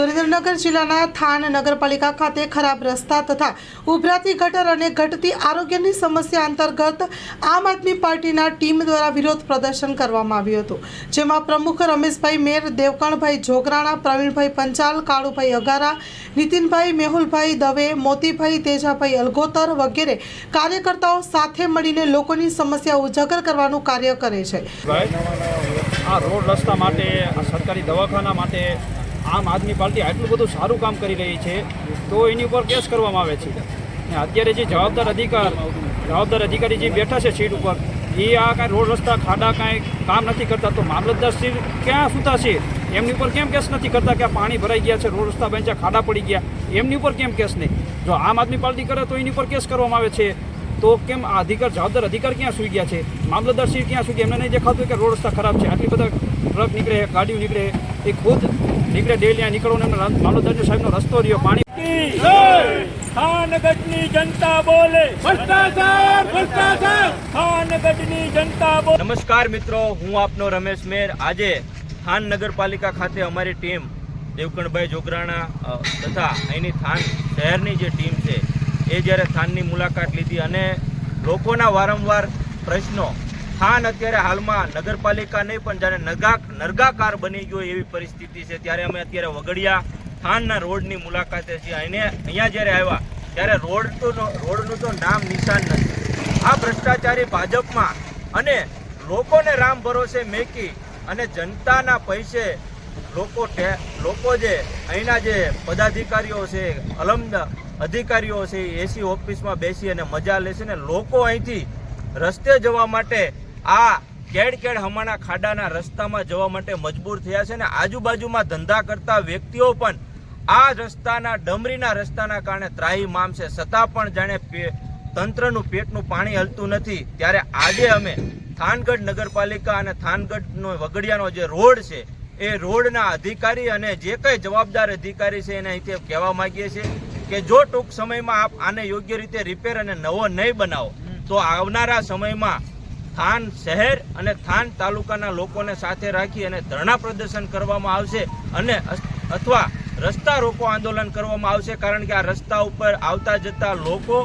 સુરેન્દ્રનગર જિલ્લાના થાન નગરપાલિકા ખાતે ખરાબ રસ્તા તથા ઉભરાતી ગટર અને ઘટતી આરોગ્યની સમસ્યા અંતર્ગત આમ આદમી પાર્ટીના ટીમ દ્વારા વિરોધ પ્રદર્શન કરવામાં આવ્યું હતું. જેમાં પ્રમુખ રમેશભાઈ મેર દેવકણભાઈ જોગરાણા, પ્રવીણભાઈ પંચાલ, કાળુભાઈ અગારા, નીતિનભાઈ મેહુલભાઈ દવે, મોતીભાઈ તેજાભાઈ અલગોતર વગેરે કાર્યકર્તાઓ સાથે મળીને લોકોની સમસ્યા ઉજાગર કરવાનું કાર્ય કરે છે. આ રોડ રસ્તા માટે સરકારી દવાખાના માટે આમ આદમી પાર્ટી આટલું બધું સારું કામ કરી રહી છે, તો એની ઉપર કેસ કરવામાં આવે છે. ને અત્યારે જે જવાબદાર અધિકાર, જવાબદાર અધિકારી જે બેઠા છે સીટ ઉપર, એ આ કાંઈ રોડ રસ્તા, ખાડા કાંઈ કામ નથી કરતા, તો મામલતદાર શ્રી ક્યાં સુતા છે? એમની ઉપર કેમ કેસ નથી કરતા કે આ પાણી ભરાઈ ગયા છે, રોડ રસ્તા બેંચા ખાડા પડી ગયા? એમની ઉપર કેમ કેસ નહીં? જો આમ આદમી પાર્ટી કરે તો એની ઉપર કેસ કરવામાં આવે છે. તો કેમ આ અધિકાર, જવાબદાર અધિકાર ક્યાં સુઈ ગયા છે? મામલતદાર શ્રી ક્યાં ગયા? એમને નહીં દેખાતું કે રોડ રસ્તા ખરાબ છે. આટલી બધા ટ્રક નીકળે, ગાડીઓ નીકળે, એ ખુદ નીકળે ડેલી આ નીકળો ને મામલતદાર સાહેબનો રસ્તો રહ્યો પાણી ખાનગઢની જનતા બોલે. ભ્રષ્ટાચાર ભ્રષ્ટાચાર. ખાનગઢની જનતા બોલે. નમસ્કાર મિત્રો હું આપનો રમેશ મેર. આજે થાન નગરપાલિકા ખાતે અમારી ટીમ દેવકણભાઈ જોગરાણા તથા અહીંની થાન શહેરની જે ટીમ છે એ જ્યારે થાનની મુલાકાત લીધી અને લોકોના વારંવાર પ્રશ્નો થાન અત્યારે હાલમાં નગરપાલિકા નહીં, પણ જ્યારે નગા નર્ગાકાર બની ગયો એવી પરિસ્થિતિ છે, ત્યારે અમે અત્યારે વગડિયા થાનના રોડની મુલાકાતે છીએ. અને અહીંયા જ્યારે આવ્યા, ત્યારે રોડ તો રોડનું તો નામ નિશાન નથી. આ ભ્રષ્ટાચારી ભાજપમાં અને લોકોને રામ ભરોસે મેકી અને જનતાના પૈસે લોકો લોકો જે અહીંના જે પદાધિકારીઓ છે, અલમદ અધિકારીઓ છે એસી ઓફિસમાં બેસી અને મજા લેશે ને લોકો અહીંથી રસ્તે જવા માટે આ કેડ કેડ હમણાં ખાડાના રસ્તામાં જવા માટે મજબૂર થયા છે ને આજુબાજુમાં ધંધા કરતા વ્યક્તિઓ પણ આ રસ્તાના ડમરીના રસ્તાના કારણે ત્રાહીમામ છે. છતાં પણ જાણે તંત્રનું પેટનું પાણી હલતું નથી. ત્યારે આજે અમે થાનગઢ નગરપાલિકા અને થાનગઢનો વગડિયાનો જે રોડ છે એ રોડના અધિકારી અને જે કંઈ જવાબદાર અધિકારી છે એને અહીંથી કહેવા માંગીએ છીએ કે જો ટૂંક સમયમાં આપ આને યોગ્ય રીતે રિપેર અને નવો નહીં બનાવો તો આવનારા સમયમાં થાન શહેર અને થાન તાલુકાના લોકોને સાથે રાખી અને ધરણા પ્રદર્શન કરવામાં આવશે અને અથવા રસ્તા રોકો આંદોલન કરવામાં આવશે, કારણ કે આ રસ્તા ઉપર આવતા જતા લોકો